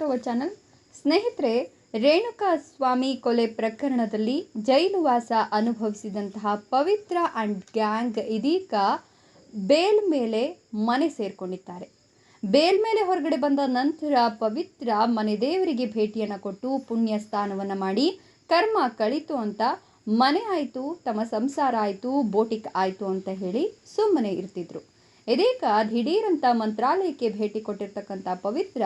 Our channel. ಸ್ನೇಹಿತರೆ, ರೇಣುಕಾ ಸ್ವಾಮಿ ಕೊಲೆ ಪ್ರಕರಣದಲ್ಲಿ ಜೈಲುವಾಸ ಅನುಭವಿಸಿದಂತಹ ಪವಿತ್ರ ಅಂಡ್ ಗ್ಯಾಂಗ್ ಇದೀಗ ಬೇಲ್ ಮೇಲೆ ಮನೆ ಸೇರಿಕೊಂಡಿದ್ದಾರೆ. ಬೇಲ್ ಮೇಲೆ ಹೊರಗಡೆ ಬಂದ ನಂತರ ಪವಿತ್ರ ಮನೆ ದೇವರಿಗೆ ಭೇಟಿಯನ್ನು ಕೊಟ್ಟು ಪುಣ್ಯ ಸ್ನಾನವನ್ನು ಮಾಡಿ ಕರ್ಮ ಕಳಿತು ಅಂತ ಮನೆ ಆಯಿತು, ತಮ್ಮ ಸಂಸಾರ ಆಯಿತು, ಬೋಟಿಕ್ ಆಯಿತು ಅಂತ ಹೇಳಿ ಸುಮ್ಮನೆ ಇರ್ತಿದ್ರು. ಇದೀಗ ದಿಢೀರಂತ ಮಂತ್ರಾಲಯಕ್ಕೆ ಭೇಟಿ ಕೊಟ್ಟಿರ್ತಕ್ಕಂಥ ಪವಿತ್ರ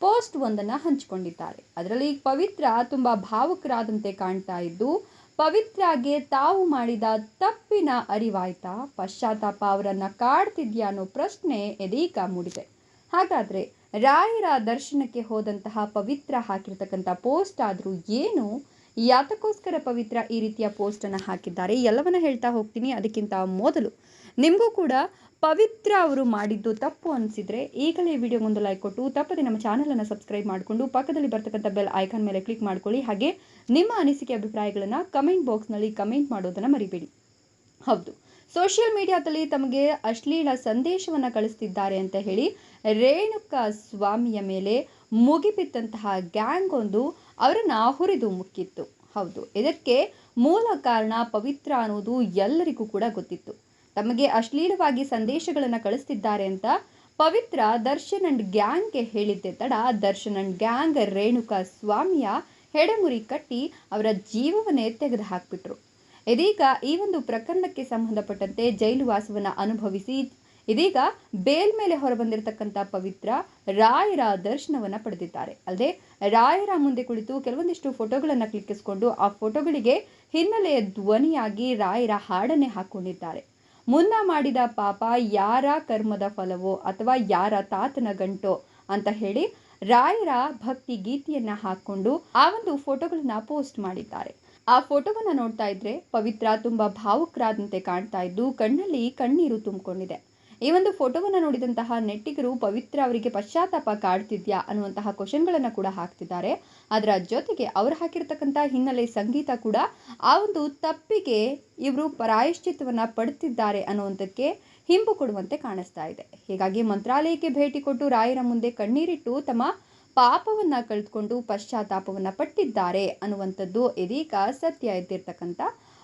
ಪೋಸ್ಟ್ ಒಂದನ್ನು ಹಂಚಿಕೊಂಡಿದ್ದಾರೆ. ಅದರಲ್ಲಿ ಪವಿತ್ರ, ತುಂಬ ಭಾವುಕರಾದಂತೆ ಕಾಣ್ತಾ ಇದ್ದು, ಪವಿತ್ರಾಗೆ ತಾವು ಮಾಡಿದ ತಪ್ಪಿನ ಅರಿವಾಯ್ತಾ? ಪಶ್ಚಾತ್ತಾಪ ಅವರನ್ನು ಕಾಡ್ತಿದ್ಯಾ ಅನ್ನೋ ಪ್ರಶ್ನೆ ಎದೀಕ ಮೂಡಿದೆ. ಹಾಗಾದರೆ ರಾಯರ ದರ್ಶನಕ್ಕೆ ಹೋದಂತಹ ಪವಿತ್ರ ಹಾಕಿರ್ತಕ್ಕಂಥ ಪೋಸ್ಟ್ ಆದರೂ ಏನು? ಯಾತಕ್ಕೋಸ್ಕರ ಪವಿತ್ರ ಈ ರೀತಿಯ ಪೋಸ್ಟನ್ನು ಹಾಕಿದ್ದಾರೆ? ಎಲ್ಲವನ್ನ ಹೇಳ್ತಾ ಹೋಗ್ತೀನಿ. ಅದಕ್ಕಿಂತ ಮೊದಲು ನಿಮಗೂ ಕೂಡ ಪವಿತ್ರ ಅವರು ಮಾಡಿದ್ದು ತಪ್ಪು ಅನಿಸಿದರೆ ಈಗಲೇ ವಿಡಿಯೋಗೊಂದು ಲೈಕ್ ಕೊಟ್ಟು ತಪ್ಪದೆ ನಮ್ಮ ಚಾನಲನ್ನು ಸಬ್ಸ್ಕ್ರೈಬ್ ಮಾಡಿಕೊಂಡು ಪಕ್ಕದಲ್ಲಿ ಬರ್ತಕ್ಕಂಥ ಬೆಲ್ ಐಕಾನ್ ಮೇಲೆ ಕ್ಲಿಕ್ ಮಾಡ್ಕೊಳ್ಳಿ. ಹಾಗೆ ನಿಮ್ಮ ಅನಿಸಿಕೆ ಅಭಿಪ್ರಾಯಗಳನ್ನು ಕಮೆಂಟ್ ಬಾಕ್ಸ್ನಲ್ಲಿ ಕಮೆಂಟ್ ಮಾಡೋದನ್ನು ಮರಿಬೇಡಿ. ಹೌದು. ಸೋಷಿಯಲ್ ಮೀಡಿಯಾದಲ್ಲಿ ತಮಗೆ ಅಶ್ಲೀಲ ಸಂದೇಶವನ್ನು ಕಳಿಸ್ತಿದ್ದಾರೆ ಅಂತ ಹೇಳಿ ರೇಣುಕಾ ಸ್ವಾಮಿಯ ಮೇಲೆ ಮುಗಿಬಿದ್ದಂತಹ ಗ್ಯಾಂಗ್ ಒಂದು ಅವರನ್ನು ಹುರಿದು ಮುಕ್ಕಿತ್ತು. ಹೌದು. ಇದಕ್ಕೆ ಮೂಲ ಕಾರಣ ಪವಿತ್ರ ಅನ್ನೋದು ಎಲ್ಲರಿಗೂ ಕೂಡ ಗೊತ್ತಿತ್ತು. ತಮಗೆ ಅಶ್ಲೀಲವಾಗಿ ಸಂದೇಶಗಳನ್ನು ಕಳಿಸ್ತಿದ್ದಾರೆ ಅಂತ ಪವಿತ್ರ ದರ್ಶನ್ ಅಂಡ್ ಗ್ಯಾಂಗ್ಗೆ ಹೇಳಿದ್ದೆ. ತಡ ದರ್ಶನ್ ಅಂಡ್ ಗ್ಯಾಂಗ್ ರೇಣುಕಾ ಸ್ವಾಮಿಯ ಹೆಡೆಮುರಿ ಕಟ್ಟಿ ಅವರ ಜೀವವನ್ನೇ ತೆಗೆದು ಹಾಕ್ಬಿಟ್ರು. ಇದೀಗ ಈ ಒಂದು ಪ್ರಕರಣಕ್ಕೆ ಸಂಬಂಧಪಟ್ಟಂತೆ ಜೈಲು ವಾಸವನ್ನು ಅನುಭವಿಸಿ, ಇದೀಗ ಬೇಲ್ ಮೇಲೆ ಹೊರಬಂದಿರತಕ್ಕಂಥ ಪವಿತ್ರ ರಾಯರ ದರ್ಶನವನ್ನು ಪಡೆದಿದ್ದಾರೆ. ಅಲ್ಲದೆ, ರಾಯರ ಮುಂದೆ ಕುಳಿತು ಕೆಲವೊಂದಿಷ್ಟು ಫೋಟೋಗಳನ್ನು ಕ್ಲಿಕ್ಕಿಸಿಕೊಂಡು ಆ ಫೋಟೋಗಳಿಗೆ ಹಿನ್ನೆಲೆಯ ಧ್ವನಿಯಾಗಿ ರಾಯರ ಹಾಡನ್ನೇ ಹಾಕೊಂಡಿದ್ದಾರೆ. ಮುನ್ನ ಮಾಡಿದ ಪಾಪ ಯಾರ ಕರ್ಮದ ಫಲವೋ ಅಥವಾ ಯಾರ ತಾತನ ಗಂಟೋ ಅಂತ ಹೇಳಿ ರಾಯರ ಭಕ್ತಿ ಗೀತೆಯನ್ನ ಹಾಕೊಂಡು ಆ ಒಂದು ಫೋಟೋಗಳನ್ನ ಪೋಸ್ಟ್ ಮಾಡಿದ್ದಾರೆ. ಆ ಫೋಟೋವನ್ನ ನೋಡ್ತಾ ಇದ್ರೆ ಪವಿತ್ರ, ತುಂಬಾ ಭಾವುಕರಾದಂತೆ ಕಾಣ್ತಾ ಇದ್ದು ಕಣ್ಣಲ್ಲಿ ಕಣ್ಣೀರು ತುಂಬಿಕೊಂಡಿದೆ. ಈ ಒಂದು ಫೋಟೋವನ್ನು ನೋಡಿದಂತಹ ನೆಟ್ಟಿಗರು ಪವಿತ್ರ ಅವರಿಗೆ ಪಶ್ಚಾತ್ತಾಪ ಕಾಡ್ತಿದ್ಯಾ ಅನ್ನುವಂತಹ ಕ್ವಶನ್ಗಳನ್ನು ಕೂಡ ಹಾಕ್ತಿದ್ದಾರೆ. ಅದರ ಜೊತೆಗೆ ಅವರು ಹಾಕಿರ್ತಕ್ಕಂಥ ಹಿನ್ನೆಲೆ ಸಂಗೀತ ಕೂಡ ಆ ಒಂದು ತಪ್ಪಿಗೆ ಇವರು ಪ್ರಾಯಶ್ಚಿತ್ತವನ್ನು ಪಡ್ತಿದ್ದಾರೆ ಅನ್ನುವಂಥಕ್ಕೆ ಹಿಂಬು ಕೊಡುವಂತೆ ಕಾಣಿಸ್ತಾ ಇದೆ. ಹೀಗಾಗಿ ಮಂತ್ರಾಲಯಕ್ಕೆ ಭೇಟಿ ಕೊಟ್ಟು ರಾಯರ ಮುಂದೆ ಕಣ್ಣೀರಿಟ್ಟು ತಮ್ಮ ಪಾಪವನ್ನು ಕಳೆದುಕೊಂಡು ಪಶ್ಚಾತ್ತಾಪವನ್ನು ಪಟ್ಟಿದ್ದಾರೆ ಅನ್ನುವಂಥದ್ದು ಇದೀಗ ಸತ್ಯ ಎದ್ದಿರ್ತಕ್ಕಂಥ